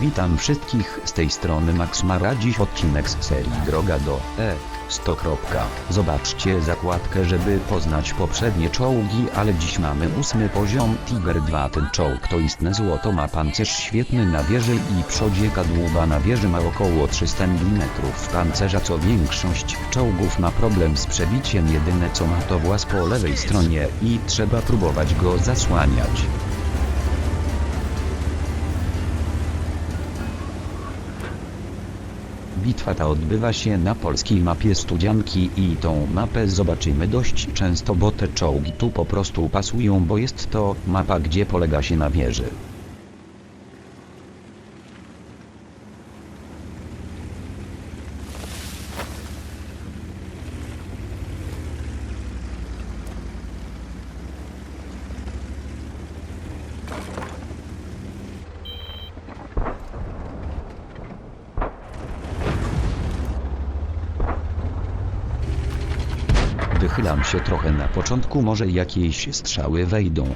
Witam wszystkich z tej strony Max Mara. Dziś odcinek z serii Droga do E. 100. Zobaczcie zakładkę żeby poznać poprzednie czołgi ale dziś mamy ósmy poziom. Tiger 2 ten czołg to istne złoto. Ma pancerz świetny na wieży i przodzie kadłuba na wieży ma około 300 mm pancerza co większość czołgów ma problem z przebiciem. Jedyne co ma to włas po lewej stronie i trzeba próbować go zasłaniać. Bitwa ta odbywa się na polskiej mapie Studzianki i tą mapę zobaczymy dość często bo te czołgi tu po prostu pasują bo jest to mapa gdzie polega się na wieży. Wychylam się trochę na początku może jakieś strzały wejdą.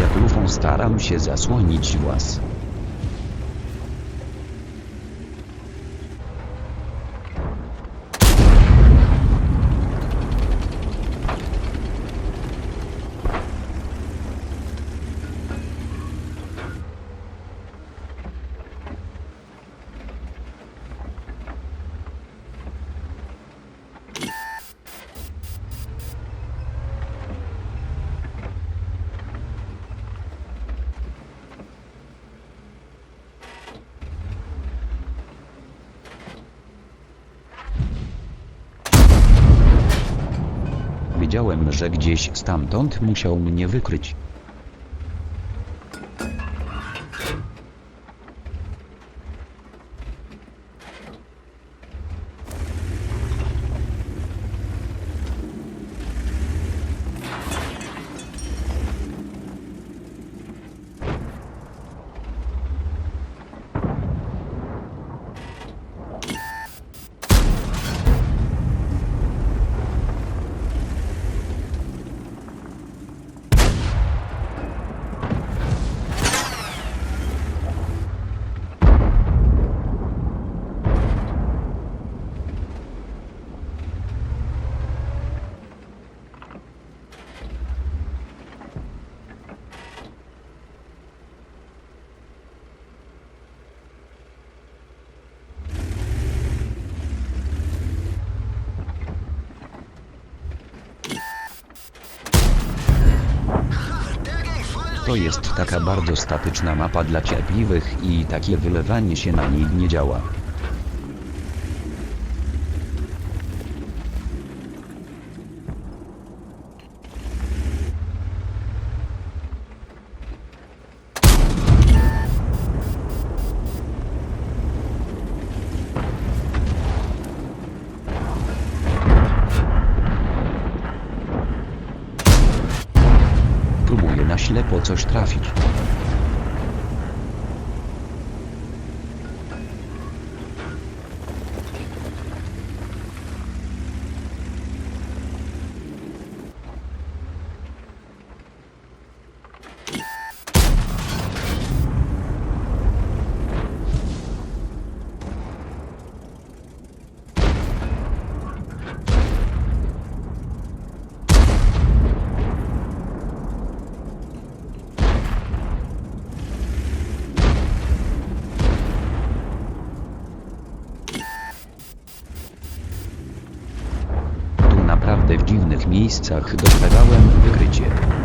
Jak lufą staram się zasłonić włas. Wiedziałem, że gdzieś stamtąd musiał mnie wykryć. To jest taka bardzo statyczna mapa dla cierpliwych i takie wylewanie się na niej nie działa. Na ślepo coś trafić. Tu naprawdę w dziwnych miejscach dostawałem wykrycie.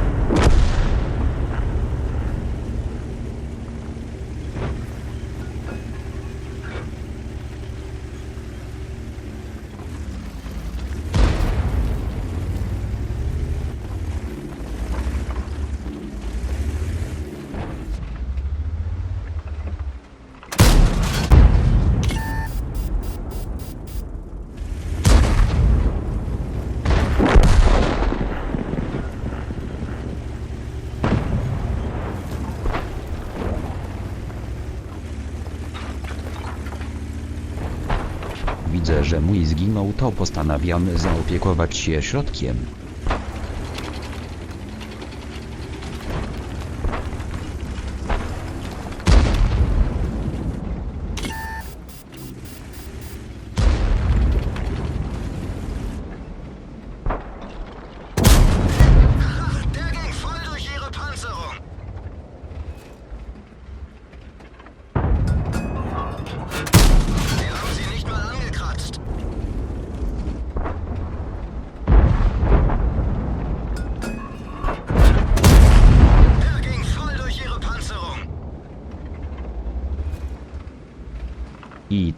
Że mój zginął, to postanawiam zaopiekować się środkiem.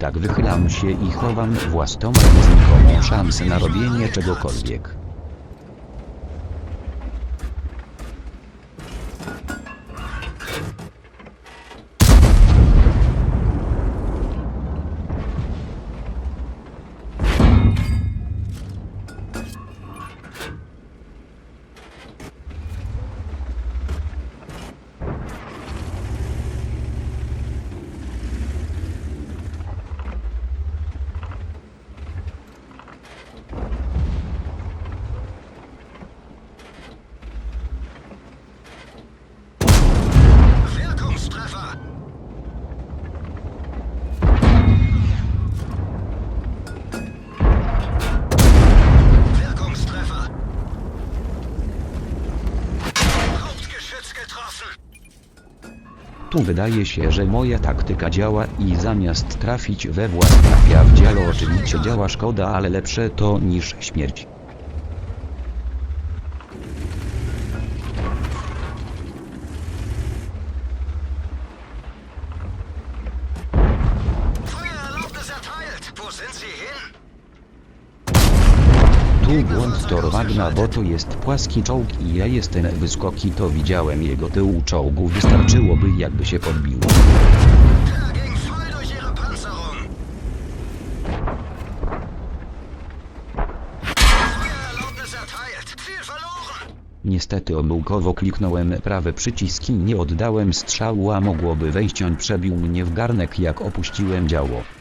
Tak wychylam się i chowam własną znikomą szansę na robienie czegokolwiek. Wydaje się, że moja taktyka działa i zamiast trafić we włas trafia w dzialo oczywiście działa szkoda, ale lepsze to niż śmierć. Błąd Torwagna, bo to jest płaski czołg i ja jestem wysoki, to widziałem jego tył czołgu, wystarczyłoby jakby się podbił. Niestety omyłkowo kliknąłem prawy przycisk i nie oddałem strzału, a mogłoby wejść on przebił mnie w garnek jak opuściłem działo.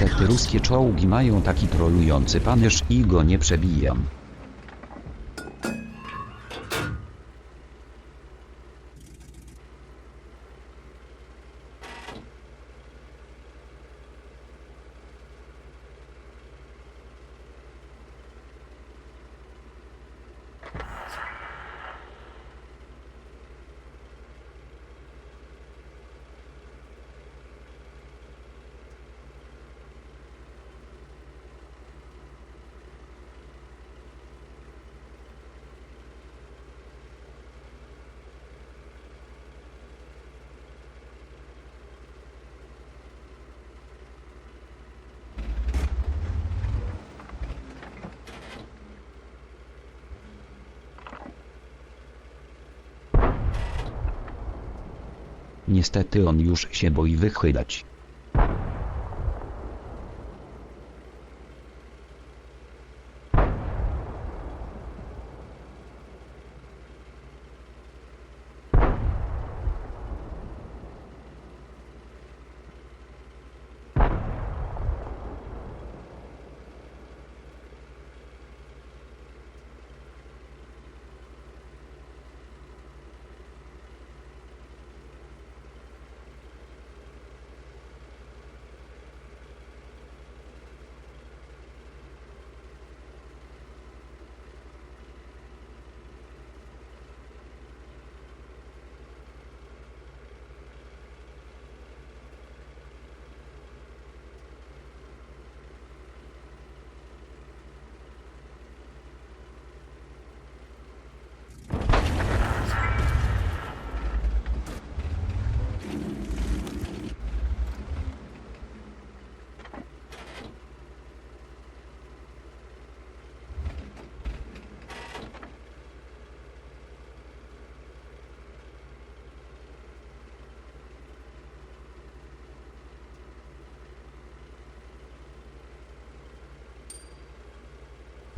Niestety ruskie czołgi mają taki trolujący panierz i go nie przebijam. Niestety on już się boi wychylać.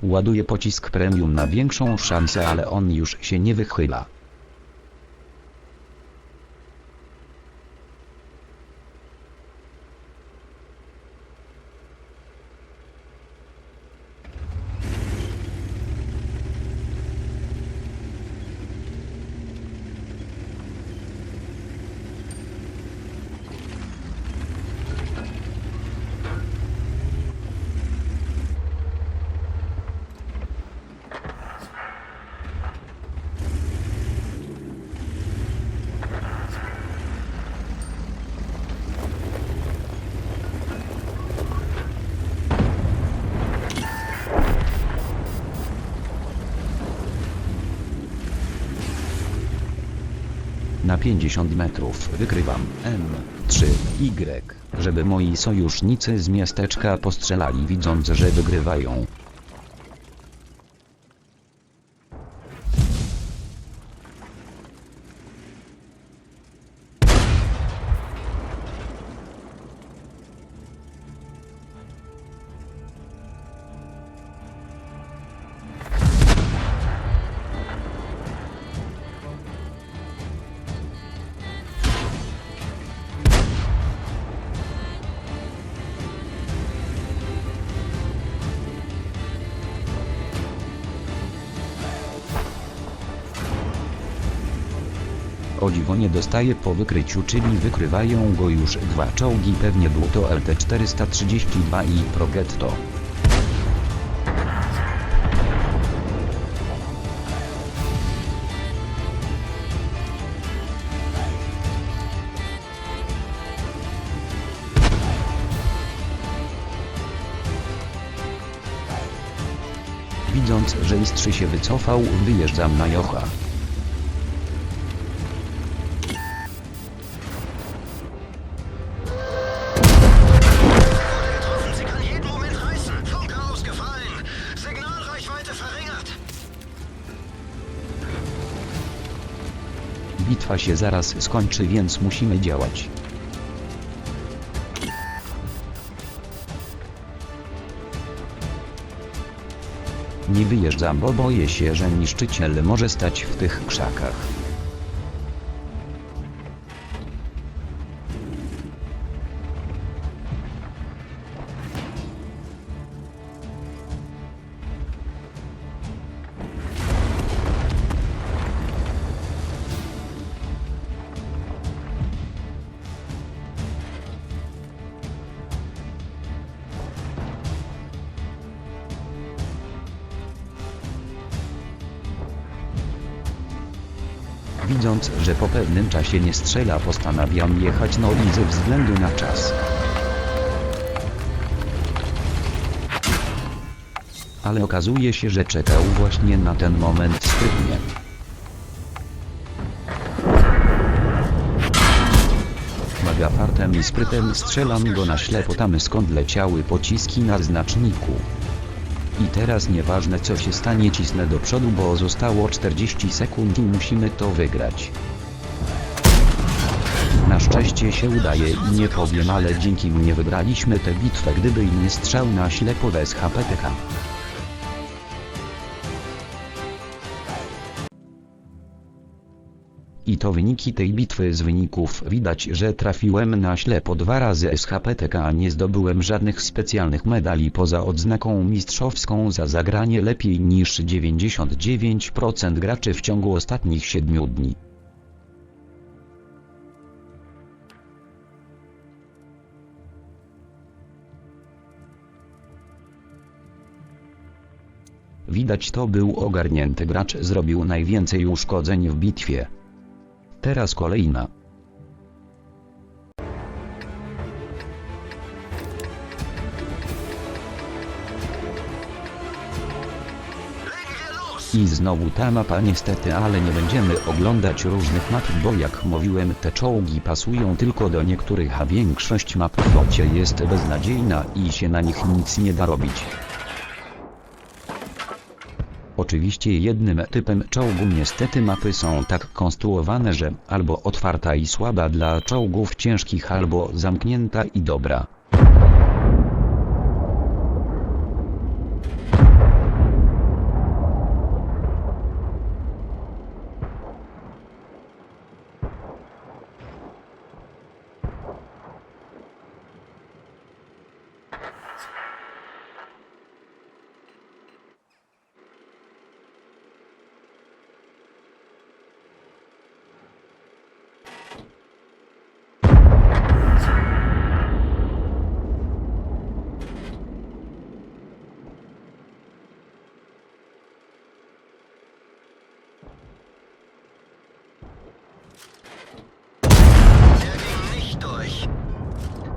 Ładuję pocisk premium na większą szansę, ale on już się nie wychyla. 50 metrów wykrywam M3Y, żeby moi sojusznicy z miasteczka postrzelali widząc, że wygrywają. Dostaje po wykryciu, czyli wykrywają go już dwa czołgi, pewnie był to LT-432 i Progetto. Widząc, że Istrzy się wycofał, wyjeżdżam na Jocha. Bitwa się zaraz skończy, więc musimy działać. Nie wyjeżdżam, bo boję się, że niszczyciel może stać w tych krzakach. Widząc, że po pewnym czasie nie strzela, postanawiam jechać no i ze względu na czas. Ale okazuje się, że czekał właśnie na ten moment sprytnie. Maga fartem i sprytem strzelam go na ślepo tam skąd leciały pociski na znaczniku. I teraz nieważne co się stanie cisnę do przodu bo zostało 40 sekund i musimy to wygrać. Na szczęście się udaje i nie powiem ale dzięki mnie wygraliśmy tę bitwę gdyby nie strzał na ślepo bez HPTK. I to wyniki tej bitwy z wyników widać, że trafiłem na ślepo dwa razy SHPTK a nie zdobyłem żadnych specjalnych medali poza odznaką mistrzowską za zagranie lepiej niż 99% graczy w ciągu ostatnich 7 dni. Widać to był ogarnięty gracz zrobił najwięcej uszkodzeń w bitwie. Teraz kolejna. I znowu ta mapa niestety, ale nie będziemy oglądać różnych map, bo jak mówiłem te czołgi pasują tylko do niektórych, a większość map w flocie jest beznadziejna i się na nich nic nie da robić. Oczywiście jednym typem czołgu niestety mapy są tak konstruowane, że albo otwarta i słaba dla czołgów ciężkich, albo zamknięta i dobra.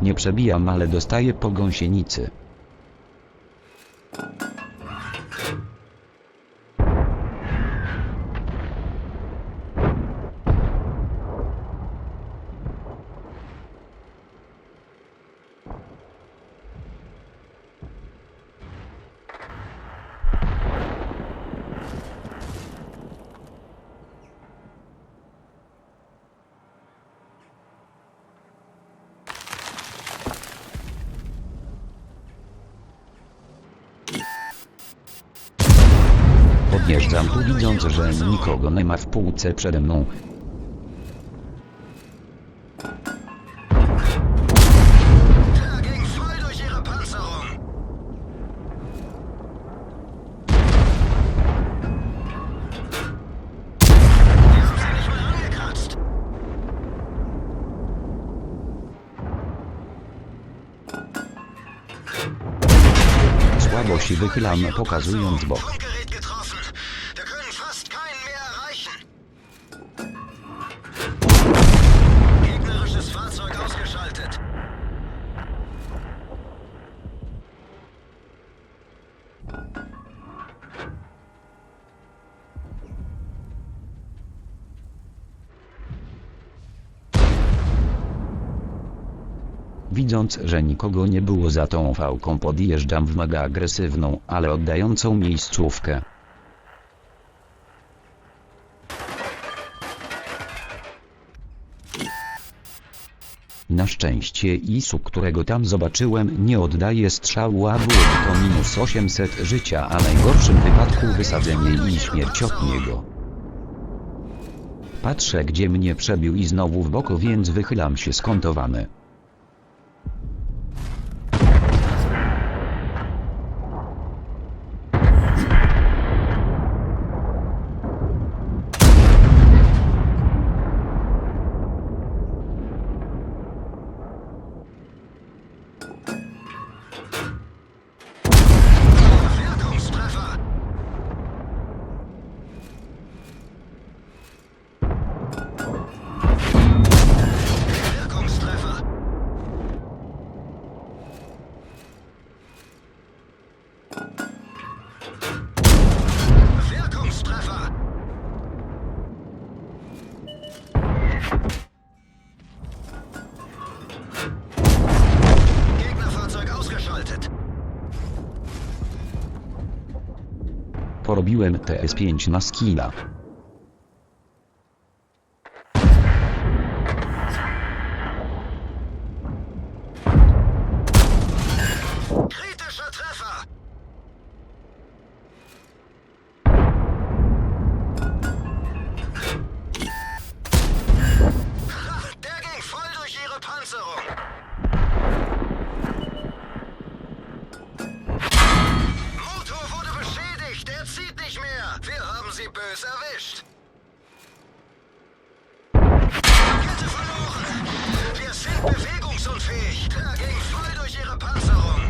Nie przebijam, ale dostaję po gąsienicy. Widząc, że nikogo nie ma w półce przede mną. Słabo się wychylam, pokazując bok. Widząc, że nikogo nie było za tą fałką podjeżdżam w mega agresywną, ale oddającą miejscówkę. Na szczęście ISU, którego tam zobaczyłem, nie oddaje strzału, a byłoby to minus 800 życia, a najgorszym wypadku wysadzenie i śmierć od niego. Patrzę gdzie mnie przebił i znowu w boko, więc wychylam się skontowany. Porobiłem TS5 na skilla. Bös erwischt. Kette verloren. Wir sind bewegungsunfähig. Ging voll durch ihre Panzerung.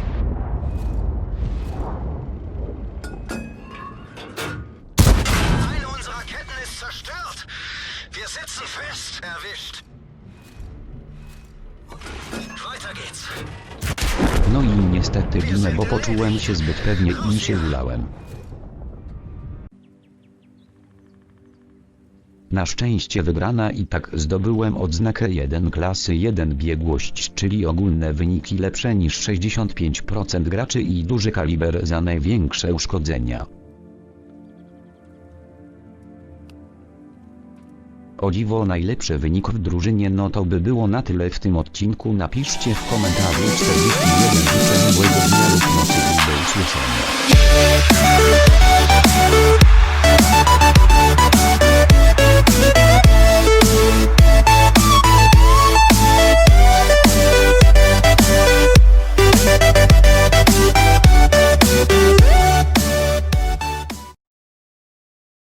Eine unserer Ketten ist zerstört. Wir sitzen fest. Erwischt. Weiter geht's. No i niestety ginę, bo poczułem się zbyt pewnie i się ulałem. Na szczęście wygrana i tak zdobyłem odznakę 1 klasy 1 biegłość, czyli ogólne wyniki lepsze niż 65% graczy i duży kaliber za największe uszkodzenia. O dziwo najlepszy wynik w drużynie no to by było na tyle w tym odcinku napiszcie w komentarzu 41 życzę miłego dnia lub nocy i do usłyszenia.